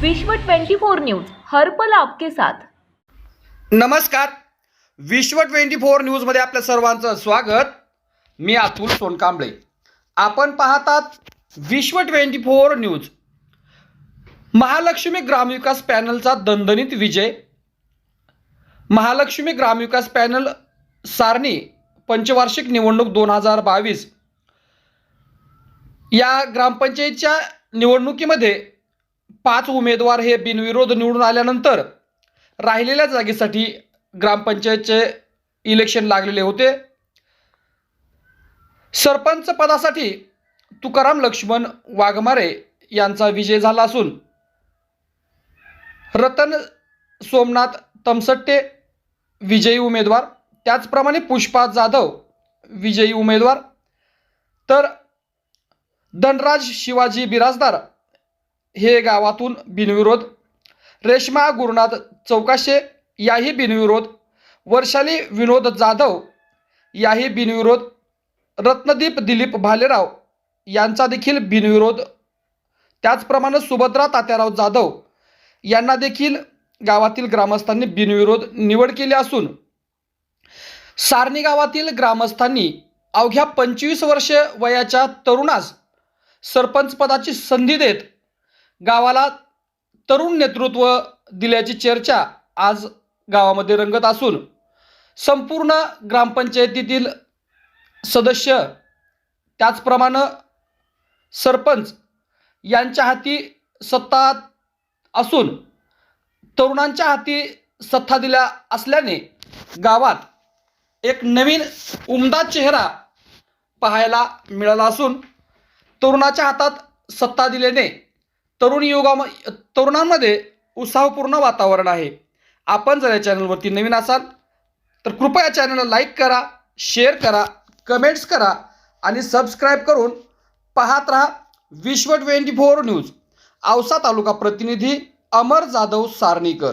विश्व 24 न्यूज हर पल आपके साथ. नमस्कार. विश्व ट्वेंटी फोर न्यूजमध्ये आपल्या सर्वांचं स्वागत. मी अतुल सोनकांबळे. आपण पाहतात विश्व ट्वेंटी फोर न्यूज. महालक्ष्मी ग्रामविकास पॅनलचा दणदणीत विजय. महालक्ष्मी ग्रामविकास पॅनल सारणी पंचवार्षिक निवडणूक दोन हजार बावीस. या ग्रामपंचायतच्या निवडणुकीमध्ये पाच उमेदवार हे बिनविरोध निवडून आल्यानंतर राहिलेल्या जागेसाठी ग्रामपंचायतचे इलेक्शन लागलेले होते. सरपंच पदासाठी तुकाराम लक्ष्मण वाघमारे यांचा विजय झाला असून रतन सोमनाथ तमसट्टे विजयी उमेदवार त्याचप्रमाणे पुष्पा जाधव विजयी उमेदवार तर धनराज शिवाजी बिराजदार हे गावातून बिनविरोध. रेश्मा गुरुनाथ चौकाशे याही बिनविरोध. वर्षाली विनोद जाधव याही बिनविरोध. रत्नदीप दिलीप भालेराव यांचा देखील बिनविरोध. त्याचप्रमाणे सुभद्रा तात्याराव जाधव यांना देखील गावातील ग्रामस्थांनी बिनविरोध निवड केली असून सारणी गावातील ग्रामस्थांनी अवघ्या पंचवीस वर्ष वयाच्या तरुणास सरपंच पदाची संधी देत गावाला तरुण नेतृत्व दिल्याची चर्चा आज गावामध्ये रंगत असून संपूर्ण ग्रामपंचायतीतील सदस्य त्याचप्रमाणे सरपंच यांच्या हाती सत्ता असून तरुणांच्या हाती सत्ता दिल्या असल्याने गावात एक नवीन उमदा चेहरा पाहायला मिळाला असून तरुणाच्या हातात सत्ता दिल्याने तरुण युगा तरुणांमध्ये उत्साहपूर्ण वातावरण आहे. आपण जर या चॅनलवरती नवीन असाल तर कृपया चॅनलला लाईक करा शेअर करा कमेंट्स करा आणि सबस्क्राईब करून पाहत राहा Vishwa twenty four news. Ausa taluka प्रतिनिधी अमर जाधव सारणीकर.